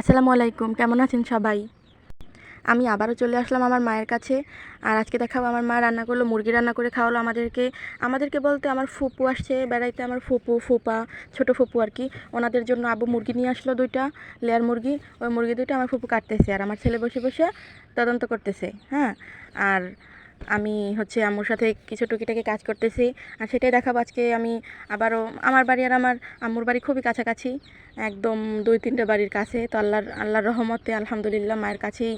আসসালামু আলাইকুম, কেমন আছেন সবাই? আমি আবারও চলে আসলাম আমার মায়ের কাছে, আর আজকে দেখাবো আমার মা রান্না করল, মুরগি রান্না করে খাওয়ালো আমাদেরকে। আমাদেরকে বলতে আমার ফুপু আসছে, বেড়াইতে আমার ফুপু, ফুপা, ছোট ফুপু আর কি। ওনাদের জন্য আবু মুরগি নিয়ে আসলো দুইটা, লেয়ার মুরগি, ওই মুরগি দুইটা আমার ফুপু কাটতেছে, আর আমার ছেলে বসে বসে তদন্ত করতেছে হ্যাঁ? আর আমি হচ্ছে আম্মুর সাথে কিছু টুকিটাকি কাজ করতেছি আর সেটাই দেখাবো আজকে আমি আবারও আমার বাড়ি আর আমার আম্মুর বাড়ি খুবই কাছাকাছি, একদম দুই তিনটা বাড়ির কাছে। তো আল্লাহর আল্লাহর রহমতে আলহামদুলিল্লাহ মায়ের কাছেই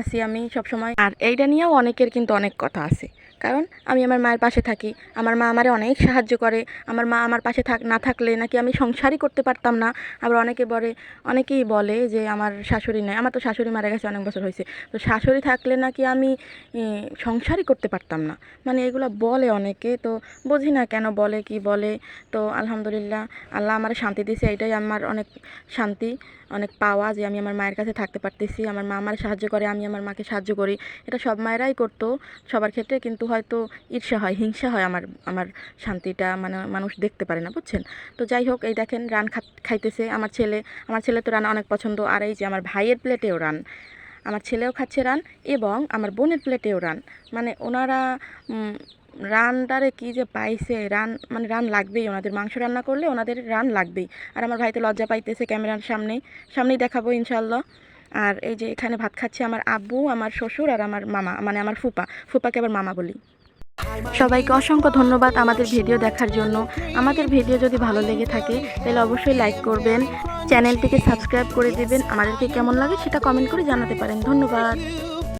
আসি আমি সবসময়। আর এইটা নিয়েও অনেকের কিন্তু অনেক কথা আছে। কারণ আমি আমার মায়ের পাশে থাকি। আমার মা আমারে অনেক সাহায্য করে। আমার মা আমার পাশে থাক, না থাকলে নাকি আমি সংসারই করতে পারতাম না। আবার অনেকে বলে, অনেকেই বলে যে আমার শাশুড়ি নেই। আমার তো শাশুড়ি মারা গেছে অনেক বছর হয়েছে। তো শাশুড়ি থাকলে নাকি আমি সংসারই করতে পারতাম না। মানে এগুলো বলে অনেকে। তো বুঝি না কেন বলে, কি বলে? তো আলহামদুলিল্লাহ, আল্লাহ আমার শান্তি দিয়েছে এটাই আমার অনেক শান্তি, অনেক পাওয়া যে আমি আমার মায়ের কাছে থাকতে পারতেছি। আমার মা আমার সাহায্য করে, আমি আমার মাকে সাহায্য করি। এটা সব মায়েরাই করতো। সবার ক্ষেত্রে কিন্তু হয়তো ঈর্ষা হয়, হিংসা হয় আমার আমার শান্তিটা মানে মানুষ দেখতে পারে না, বুঝছেন? তো যাই হোক, এই দেখেন রান খাইতেছে। আমার ছেলে আমার ছেলে তো রান অনেক পছন্দ। আর এই যে আমার ভাইয়ের প্লেটেও রান। আমার ছেলেও খাচ্ছে রান এবং আমার বোনের প্লেটেও রান। মানে ওনারা রানটারে কি যে পাইছে, রান মানে রান লাগবেই। ওনাদের মাংস রান্না করলে ওনাদের রান লাগবেই। আর আমার ভাই তো লজ্জা পাইতেছে ক্যামেরার সামনেই। সামনেই দেখাবো ইনশাল্লাহ আর এই যে এখানে ভাত খাচ্ছে আমার আব্বু, আমার শ্বশুর আর আমার মামা মানে আমার ফুপা। ফুপাকে আবার মামা বলি। সবাইকে অসংখ্য ধন্যবাদ আমাদের ভিডিও দেখার জন্য। আমাদের ভিডিও যদি ভালো লেগে থাকে, তাহলে অবশ্যই লাইক করবেন। চ্যানেলটিকে সাবস্ক্রাইব করে দেবেন। আমাদেরকে কেমন লাগে সেটা কমেন্ট করে জানাতে পারেন। ধন্যবাদ।